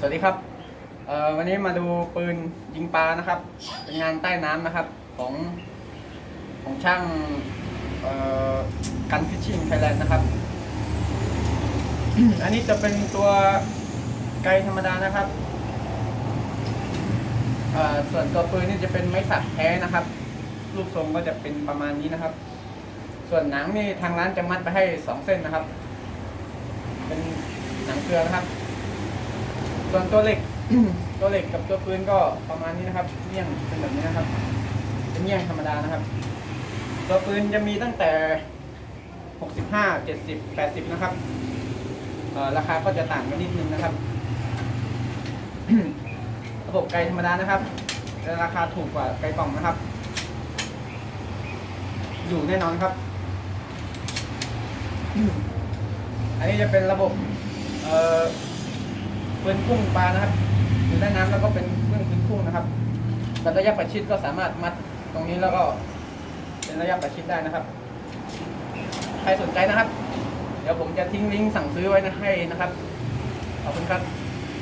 สวัสดีครับวันนี้มาดูปืนยิงปลานะครับ เป็นงานใต้น้ำนะครับของของช่างกันฟิชชิ่งไทยแลนด์นะครับ อันนี้จะเป็นตัวไกธรรมดานะครับส่วนตัวปืนนี่จะเป็นไม้สักแท้นะครับ รูปทรงก็จะเป็นประมาณนี้นะครับ ส่วนหนังนี่ทางร้านจะมัดไปให้สองเส้นนะครับ เป็นหนังเกลือนะครับ ส่วนตัวเหล็ก ตัวเหล็กกับตัวปืนก็ประมาณนี้นะครับเมี่ยงเป็นแบบนี้นะครับ เป็นเมี่ยงธรรมดานะครับ ตัวปืนจะมีตั้งแต่ 65 70 80 นะครับราคาก็จะต่างกันนิดนึงนะครับ ระบบไกลธรรมดานะครับราคาถูกกว่าไกลกล่องนะครับ อยู่แน่นอนครับ อันนี้จะเป็นระบบ เอ่อ ป็นกุ้งปลานะครับอยู่ใต้น้ำแล้วก็เป็นเรื่องปืนกุ้งนะครับแต่ระยะประชิดก็สามารถมัดตรงนี้แล้วก็เป็นระยะประชิดได้นะครับ ใครสนใจนะครับ เดี๋ยวผมจะทิ้งลิงก์สั่งซื้อไว้นะให้นะครับ ขอบคุณครับ